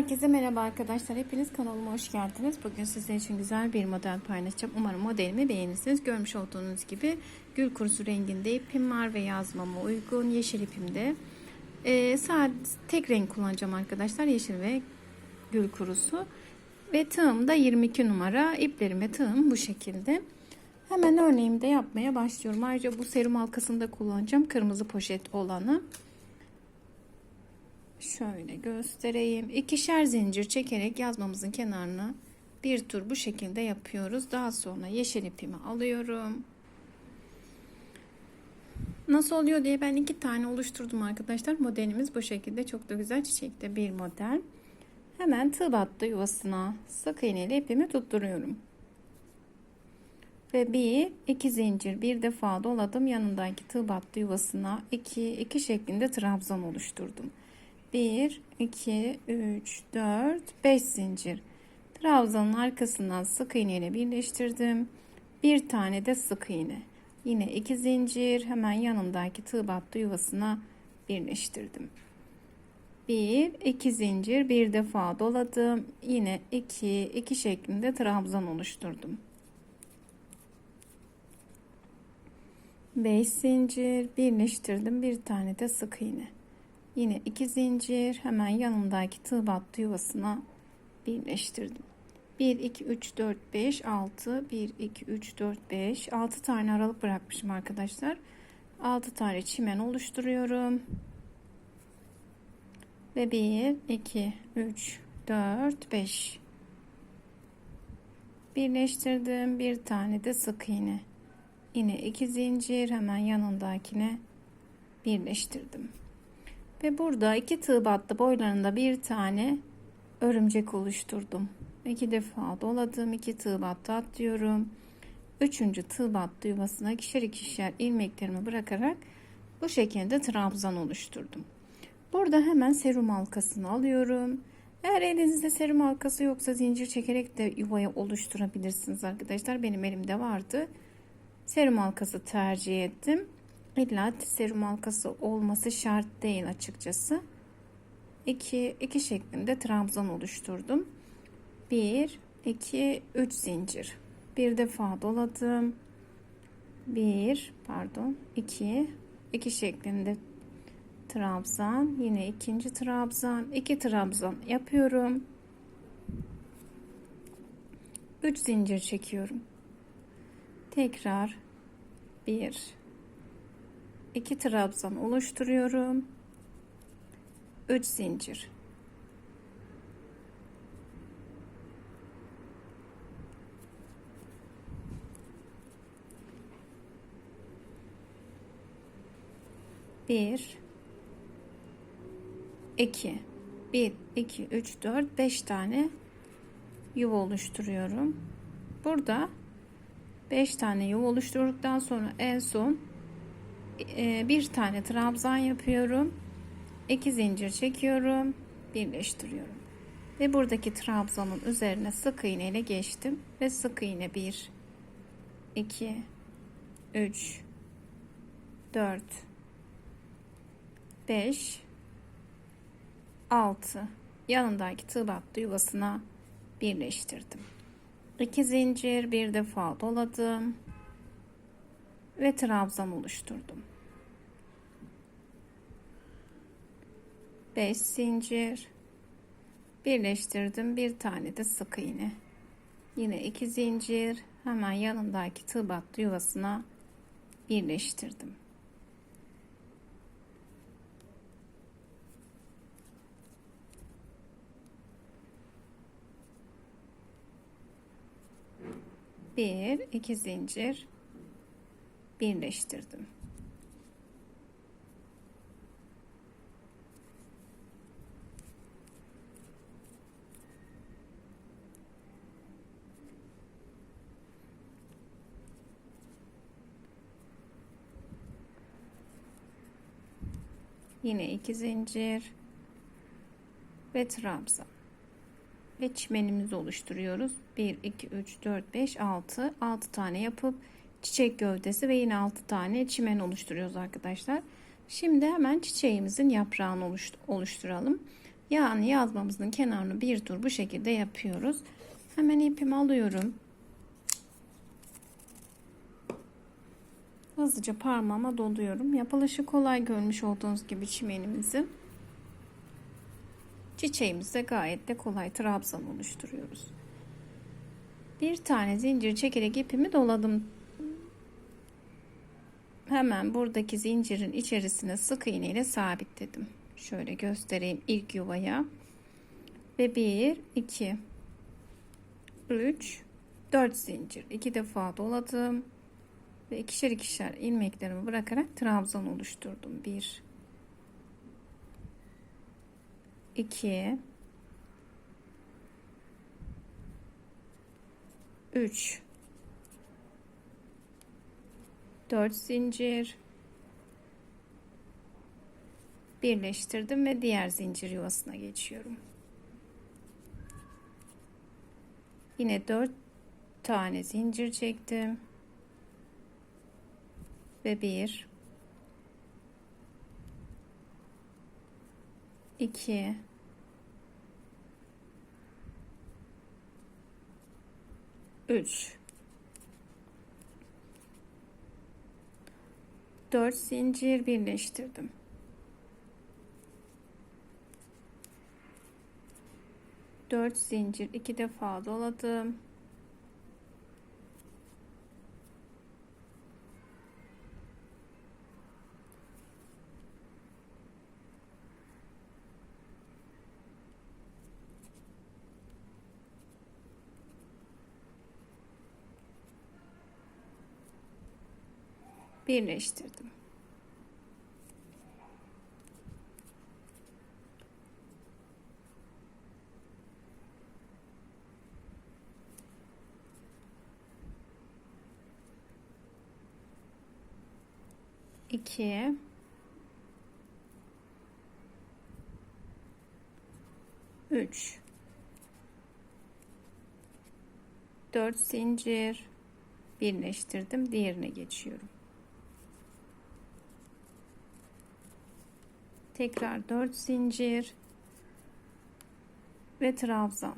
Herkese merhaba arkadaşlar. Hepiniz kanalıma hoş geldiniz. Bugün sizler için güzel bir model paylaşacağım. Umarım modelimi beğenirsiniz. Görmüş olduğunuz gibi gül kurusu renginde ipim var ve yazmama uygun. Yeşil ipimde. Ee, sadece tek renk kullanacağım arkadaşlar. Yeşil ve gül kurusu. Ve tığım da 22 numara. İplerim ve tığım bu şekilde. Hemen örneğimde yapmaya başlıyorum. Ayrıca bu serum halkasını da kullanacağım. Kırmızı poşet olanı. Şöyle göstereyim. İkişer zincir çekerek yazmamızın kenarını bir tur bu şekilde yapıyoruz. Daha sonra yeşil ipimi alıyorum. Nasıl oluyor diye ben iki tane oluşturdum arkadaşlar. Modelimiz bu şekilde. Çok da güzel çiçekte bir model. Hemen tığ battı yuvasına sık iğneyle ipimi tutturuyorum. Ve bir iki zincir bir defa doladım. Yanındaki tığ battı yuvasına iki iki şeklinde trabzan oluşturdum. 1, 2, 3, 4, 5 zincir. Trabzanın arkasından sık iğne ile birleştirdim. Bir tane de sık iğne. Yine iki zincir hemen yanındaki tığ battı yuvasına birleştirdim. 1, 2 zincir bir defa doladım. Yine 2, 2 şeklinde trabzan oluşturdum. 5 zincir birleştirdim. Bir tane de sık iğne. Yine iki zincir hemen yanındaki tığ battı yuvasına birleştirdim. 1 2 3 4 5 6 1 2 3 4 5 6 tane aralık bırakmışım arkadaşlar. 6 tane çimen oluşturuyorum. Ve 1 2 3 4 5 birleştirdim. Bir tane de sık iğne. Yine iki zincir hemen yanındakine birleştirdim. Ve burada iki tığ battı boylarında bir tane örümcek oluşturdum. İki defa doladım. iki tığ battı atlıyorum. Üçüncü tığ battı yuvasına ikişer ikişer ilmeklerimi bırakarak bu şekilde trabzan oluşturdum. Burada hemen serum halkasını alıyorum. Eğer elinizde serum halkası yoksa zincir çekerek de yuvayı oluşturabilirsiniz arkadaşlar. Benim elimde vardı. Serum halkası tercih ettim. İlla serum halkası olması şart değil açıkçası. 2 2 şeklinde trabzan oluşturdum. 1 2 3 zincir. Bir defa doladım. 1 pardon 2 2 şeklinde trabzan, yine ikinci trabzan, 2 trabzan yapıyorum. 3 zincir çekiyorum. Tekrar 1 2 trabzan oluşturuyorum. 3 zincir. Bir, iki, bir, iki, üç, dört, beş tane yuva oluşturuyorum. Burada beş tane yuva oluşturduktan sonra en son bir tane trabzan yapıyorum. 2 zincir çekiyorum. Birleştiriyorum. Ve buradaki trabzanın üzerine sık iğne ile geçtim. Ve sık iğne 1 2 3 4 5 6 yanındaki tığ battı yuvasına birleştirdim. 2 zincir bir defa doladım ve trabzan oluşturdum. 5 zincir. Birleştirdim. Bir tane de sık iğne. Yine 2 zincir. Hemen yanındaki tığ battı yuvasına birleştirdim. Bir iki zincir birleştirdim Yine iki zincir ve trabzan. Ve çimenimizi oluşturuyoruz. 1 2 3 4 5 6 6 tane yapıp çiçek gövdesi ve yine 6 tane çimen oluşturuyoruz arkadaşlar. Şimdi hemen çiçeğimizin yaprağını oluşturalım. Yani yazmamızın kenarını bir tur bu şekilde yapıyoruz. Hemen ipimi alıyorum. Hızlıca parmağıma doluyorum. Yapılışı kolay görmüş olduğunuz gibi çimenimizi. Çiçeğimizi gayet de kolay trabzan oluşturuyoruz. Bir tane zincir çekerek ipimi doladım. Hemen buradaki zincirin içerisine sık iğne ile sabitledim. Şöyle göstereyim ilk yuvaya. Ve 1, 2, 3, 4 zincir. 2 defa doladım. Ve ikişer ikişer ilmeklerimi bırakarak trabzan oluşturdum. 1, 2, 3, 4 zincir birleştirdim ve diğer zincir yuvasına geçiyorum. Yine 4 tane zincir çektim. Ve 1 2 3 4 zincir birleştirdim. Dört zincir iki defa doladım. Birleştirdim. iki. Üç. Dört zincir. Birleştirdim diğerine geçiyorum tekrar 4 zincir ve trabzan.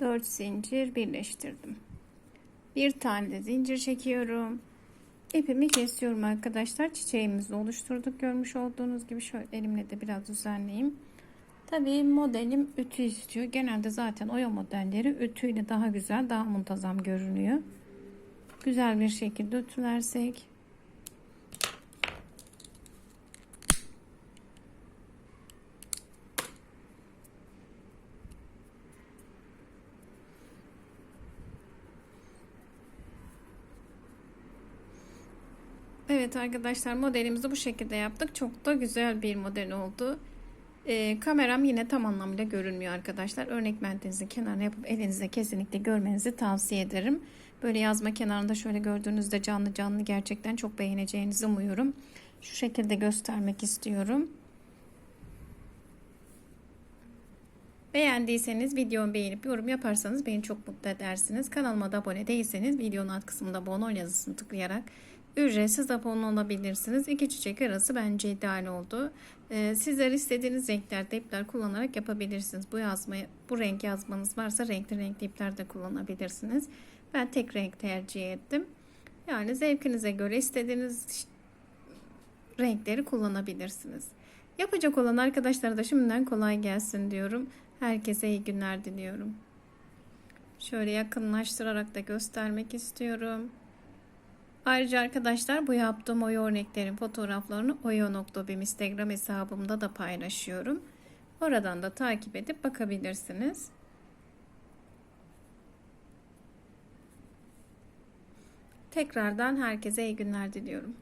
Dört zincir birleştirdim bir tane de zincir çekiyorum. İpimi kesiyorum arkadaşlar. Çiçeğimizi oluşturduk görmüş olduğunuz gibi. Şöyle elimle de biraz düzenleyeyim. Tabii modelim ütü istiyor. Genelde zaten oya modelleri ütüyle daha güzel daha muntazam görünüyor. Güzel bir şekilde ütülersek Evet arkadaşlar modelimizi bu şekilde yaptık. Çok da güzel bir model oldu. Ee, kameram yine tam anlamıyla görünmüyor arkadaşlar. Örnek mentenizin kenarına yapıp elinizde kesinlikle görmenizi tavsiye ederim. Böyle yazma kenarında şöyle gördüğünüzde canlı canlı gerçekten çok beğeneceğinizi umuyorum. Şu şekilde göstermek istiyorum. Beğendiyseniz videomu beğenip yorum yaparsanız beni çok mutlu edersiniz. Kanalıma da abone değilseniz videonun alt kısmında abone ol yazısını tıklayarak ücretsiz abone olabilirsiniz. İki çiçek arası bence ideal oldu. Ee, sizler istediğiniz renklerde ipler kullanarak yapabilirsiniz. Bu yazmayı, bu renk yazmanız varsa renkli renkli ipler de kullanabilirsiniz. Ben tek renk tercih ettim. Yani zevkinize göre istediğiniz renkleri kullanabilirsiniz. Yapacak olan arkadaşlara da şimdiden kolay gelsin diyorum. Herkese iyi günler diliyorum. Şöyle yakınlaştırarak da göstermek istiyorum. Ayrıca arkadaşlar bu yaptığım oya örneklerin fotoğraflarını oyo.bim Instagram hesabımda da paylaşıyorum. Oradan da takip edip bakabilirsiniz. Tekrardan herkese iyi günler diliyorum.